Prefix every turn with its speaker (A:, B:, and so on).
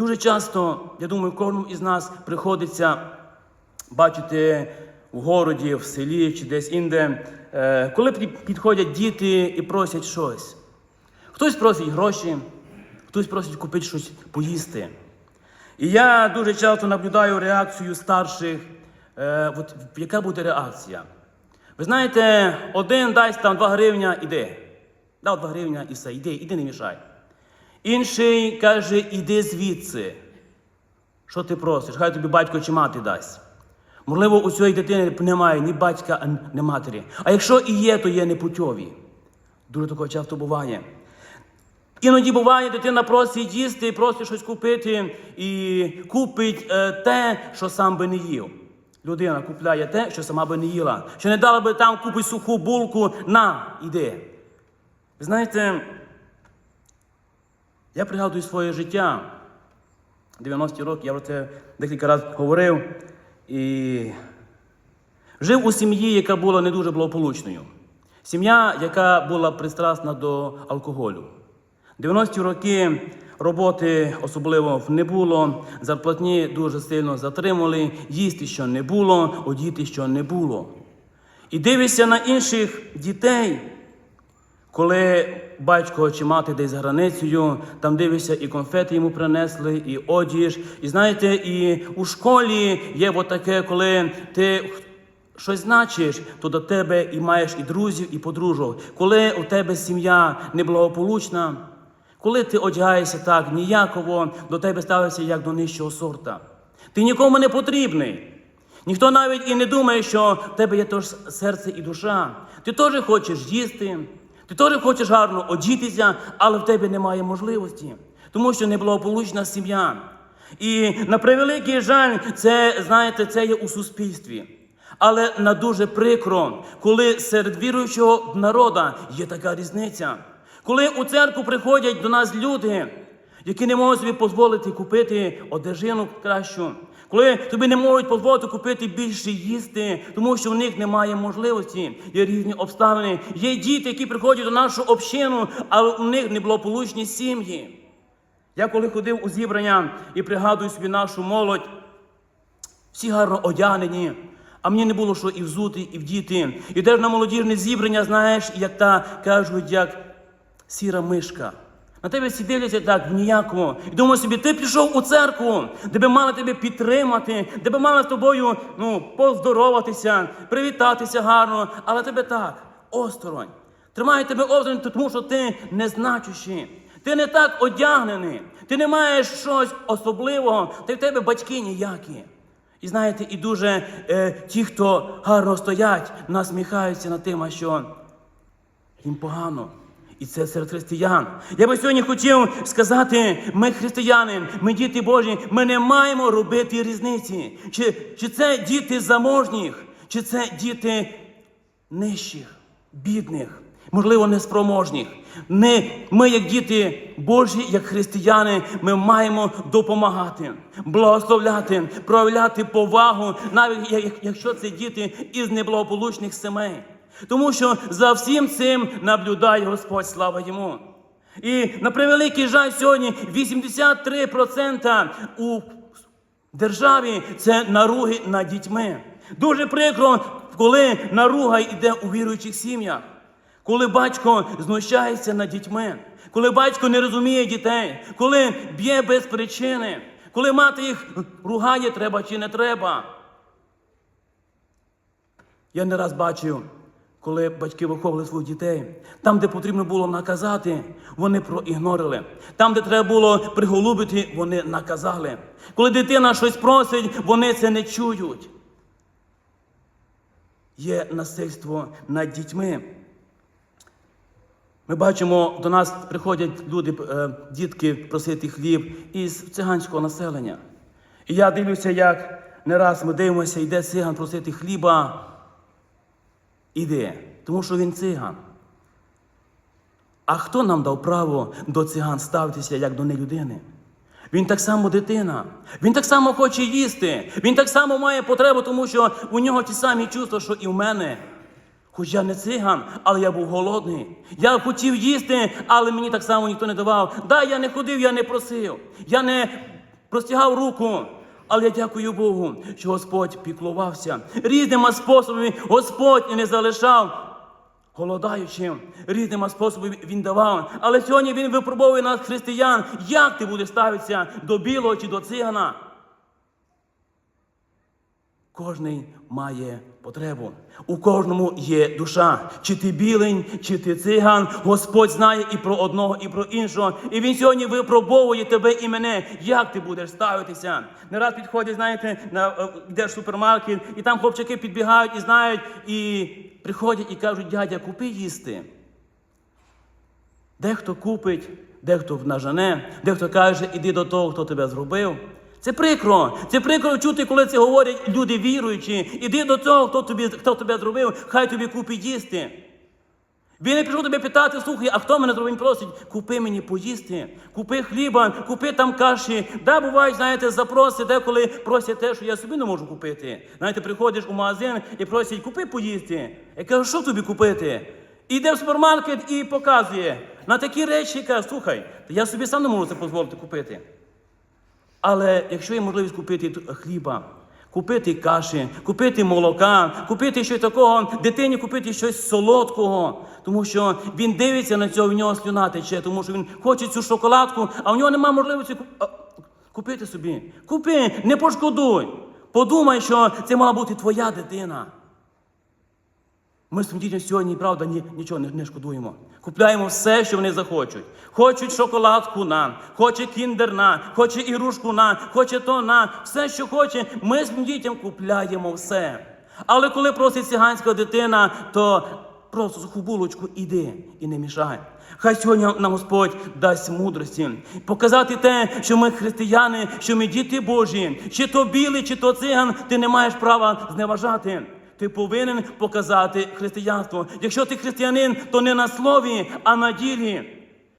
A: Дуже часто, я думаю, кожному із нас приходиться бачити в городі, в селі чи десь інде, е, коли підходять діти і просять щось. Хтось просить гроші, хтось просить купити щось поїсти. І я дуже часто наблюдаю реакцію старших. Е, от, яка буде реакція? Ви знаєте, один дасть там 2 гривня, іди. Дав 2 гривня і все, іди, іди не мішай. Інший каже, іди звідси. Що ти просиш? Хай тобі батько чи мати дасть. Можливо, у цієї дитини немає ні батька, ні матері. А якщо і є, то є непутьові. Дуже такого часто буває. Іноді буває, дитина просить їсти, просить щось купити і купить е, те, що сам би не їв. Людина купляє те, що сама би не їла. Що не дала би там купити суху булку, на, іди. Ви знаєте, я пригадую своє життя. 90-ті роки, я про це декілька разів говорив. І жив у сім'ї, яка була не дуже благополучною. Сім'я, яка була пристрасна до алкоголю. 90-ті роки роботи особливо не було, зарплатні дуже сильно затримали, їсти що не було, одіти що не було. І дивишся на інших дітей, коли батько чи мати десь за границею, там дивишся, і конфети йому принесли, і одіж. І знаєте, і у школі є таке, коли ти щось значиш, то до тебе і маєш і друзів, і подружок. Коли у тебе сім'я неблагополучна, коли ти одягаєшся так ніяково, до тебе ставиться як до нижчого сорта. Ти нікому не потрібний. Ніхто навіть і не думає, що в тебе є теж серце і душа. Ти теж хочеш їсти, ти теж хочеш гарно одітися, але в тебе немає можливості, тому що неблагополучна сім'я. І на превеликий жаль, це, знаєте, це є у суспільстві. Але на дуже прикро, коли серед віруючого народу є така різниця. Коли у церкву приходять до нас люди, які не можуть собі дозволити купити одежину кращу, коли тобі не можуть дозволити купити більше їсти, тому що в них немає можливості, є різні обставини. Є діти, які приходять до нашу общину, але у них не неблагополучні сім'ї. Я коли ходив у зібрання і пригадую собі нашу молодь, всі гарно одягнені, а мені не було що і взути, і вдіти. І теж на молодіжне зібрання, знаєш, як та кажуть, як сіра мишка. На тебе всі дивляться так ніяково. І думаю собі, ти пішов у церкву, де би мали тебе підтримати, де би мали з тобою ну, поздороватися, привітатися гарно, але тебе так, осторонь. Тримає тебе осторонь, тому що ти незначущий. Ти не так одягнений, ти не маєш щось особливого, ти в тебе батьки ніякі. І знаєте, і дуже е, ті, хто гарно стоять, насміхаються над тим, що їм погано. І це серед християн. Я би сьогодні хотів сказати: ми християни, ми діти Божі, ми не маємо робити різниці. Чи, чи це діти заможніх, чи це діти нижчих, бідних, можливо, неспроможних. Не, ми, як діти Божі, як християни, ми маємо допомагати, благословляти, проявляти повагу, навіть якщо це діти із неблагополучних сімей. Тому що за всім цим наблюдає Господь, слава йому. І на превеликий жаль, сьогодні 83% у державі це наруги над дітьми. Дуже прикро, коли наруга йде у віруючих сім'ях, коли батько знущається над дітьми, коли батько не розуміє дітей, коли б'є без причини, коли мати їх ругає, треба чи не треба. Я не раз бачив, коли батьки виховували своїх дітей. Там, де потрібно було наказати, вони проігнорили. Там, де треба було приголубити, вони наказали. Коли дитина щось просить, вони це не чують. Є насильство над дітьми. Ми бачимо, до нас приходять люди, е, дітки просити хліб із циганського населення. І я дивлюся, як не раз ми дивимося, йде циган просити хліба. Іде, тому що він циган. А хто нам дав право до циган ставитися як до нелюдини? Він так само дитина. Він так само хоче їсти. Він так само має потребу, тому що у нього ті самі чувства, що і в мене. Хоч я не циган, але я був голодний. Я хотів їсти, але мені так само ніхто не давав. Да, я не ходив, я не просив. Я не простягав руку. Але я дякую Богу, що Господь піклувався. Різними способами Господь не залишав голодаючим. Різними способами Він давав. Але сьогодні Він випробовує нас, християн, як ти будеш ставитися до білого чи до цигана. Кожний має потребу. У кожному є душа. Чи ти білень, чи ти циган. Господь знає і про одного, і про іншого. І він сьогодні випробовує тебе і мене. Як ти будеш ставитися? Не раз підходять, знаєте, на е, йдеш в супермаркет, і там хлопчики підбігають і знають, і приходять і кажуть, дядя, купи їсти. Дехто купить, дехто нажене, дехто каже, іди до того, хто тебе зробив. Це прикро. Це прикро чути, коли це говорять люди віруючі. Іди до того, хто тобі, хто тебе зробив, хай тобі купить їсти. Він не прийшов тебе питати, слухай, а хто мене зробив? Він просить, купи мені поїсти, купи хліба, купи там каші. Да, бувають, знаєте, запроси, деколи просять те, що я собі не можу купити. Знаєте, приходиш у магазин і просять, купи поїсти. Я кажу, що тобі купити? Іде в супермаркет і показує. На такі речі каже, слухай, я собі сам не можу це дозволити купити. Але якщо є можливість купити хліба, купити каші, купити молока, купити щось такого, дитині купити щось солодкого, тому що він дивиться на цього, в нього слюна тече, тому що він хоче цю шоколадку, а в нього немає можливості купити собі. Купи, не пошкодуй. Подумай, що це мала бути твоя дитина. Ми своїм дітям сьогодні, правда, ні, нічого не, не шкодуємо. Купляємо все, що вони захочуть. Хочуть шоколадку на, хоче кіндер на, хоче ігрушку на, хоче то на, все, що хоче, ми своїм дітям купляємо все. Але коли просить циганська дитина, то просто суху булочку іди і не мішай. Хай сьогодні нам Господь дасть мудрості, показати те, що ми християни, що ми діти Божі, чи то білий, чи то циган, ти не маєш права зневажати. Ти повинен показати християнство. Якщо ти християнин, то не на слові, а на ділі.